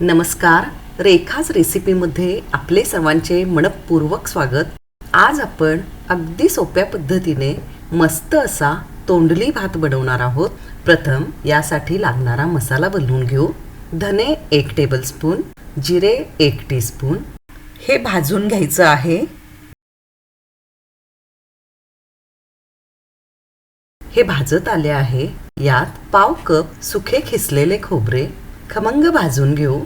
नमस्कार. रेखाच रेसिपीमध्ये आपले सर्वांचे मनपूर्वक स्वागत. आज आपण अगदी सोप्या पद्धतीने मस्त असा तोंडली भात बनवणार आहोत. प्रथम यासाठी लागणारा मसाला बनवून घेऊ. धने एक टेबलस्पून जिरे एक टीस्पून हे भाजून घ्यायचं आहे. हे भाजत आले आहे. यात पाव कप सुखे खिसलेले खोबरे खमंग भाजून घेऊ.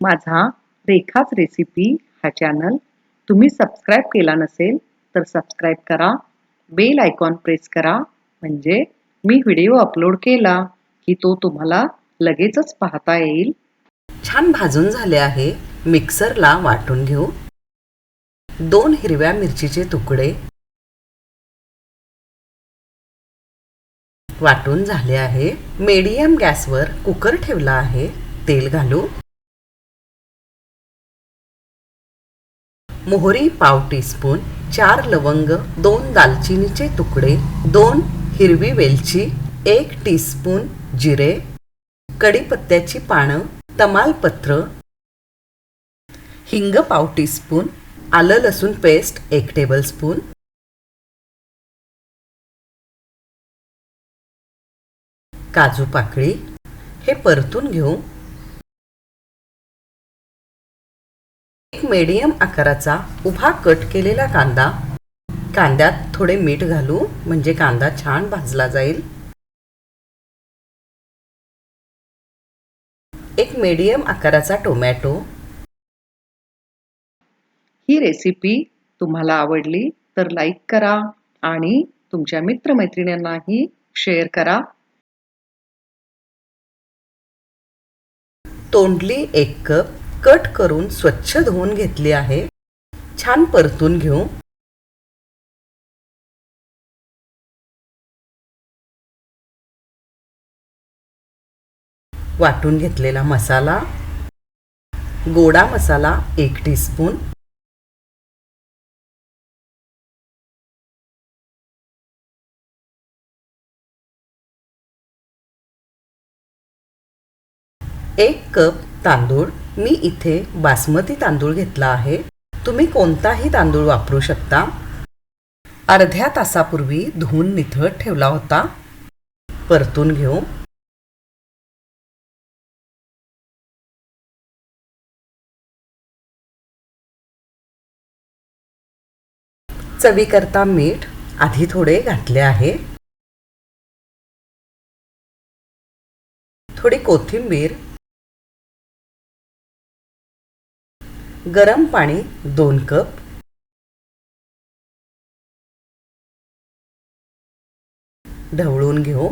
माझा रेखाच रेसिपी हा चॅनल तुम्ही सबस्क्राईब केला नसेल तर सबस्क्राईब करा. बेल आयकॉन प्रेस करा. म्हणजे मी व्हिडिओ अपलोड केला की तो तुम्हाला लगेचच पाहता येईल. छान भाजून झाले आहे. मिक्सरला वाटून घेऊ. दोन हिरव्या मिरचीचे तुकडे. वाटून झाले आहे. मीडियम गॅसवर कुकर ठेवला आहे. तेल घालू. मोहरी पाव टीस्पून चार लवंग दोन दालचिनीचे तुकडे दोन हिरवी वेलची एक टीस्पून जिरे कढीपत्त्याची पानं तमालपत्र हिंग पाव टीस्पून आलं लसूण पेस्ट एक टेबलस्पून काजू पाकळी हे परतून घेऊ. एक मीडियम आकाराचा उभा कट केलेला कांदा. कांद्यात थोडे मीठ घालू म्हणजे कांदा छान भाजला जाईल. एक मीडियम आकाराचा टोमॅटो ही रेसिपी तुम्हाला आवडली तर लाईक करा आणि तुमच्या मित्रमैत्रिणींनाही शेअर करा. तोंडली एक कप कट करून स्वच्छ धुवून घेतली आहे. छान परतून घेऊ. वाटून घेतलेला मसाला. गोडा मसाला एक टीस्पून एक कप तांदूळ. मी इथे बासमती तांदूळ घेतला आहे. तुम्ही कोणताही तांदूळ वापरू शकता. अर्ध्या तासापूर्वी धुवून निथळत ठेवला होता. परतून घेऊ. चवीकरता मीठ आधी थोडे घातले आहे. थोडी कोथिंबीर गरम पाणी दोन कप. ढवळून घेऊ.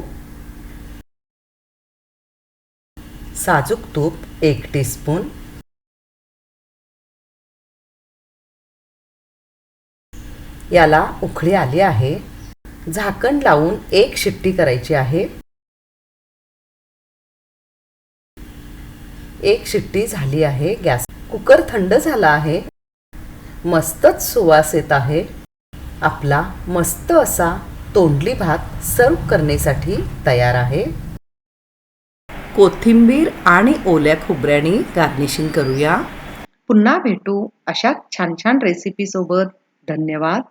साजूक तूप एक टीस्पून याला उखळी आली आहे. झाकण लावून एक शिट्टी करायची आहे. एक शिट्टी झाली आहे गॅस कुकर थंड झाला आहे. मस्तच सुवास येत आहे. आपला मस्त असा तोंडली भात सर्व करण्यासाठी तयार आहे. कोथिंबीर आणि ओल्या खोबऱ्याने गार्निशिंग करूया. पुन्हा भेटू अशाच छान छान रेसिपीसोबत धन्यवाद.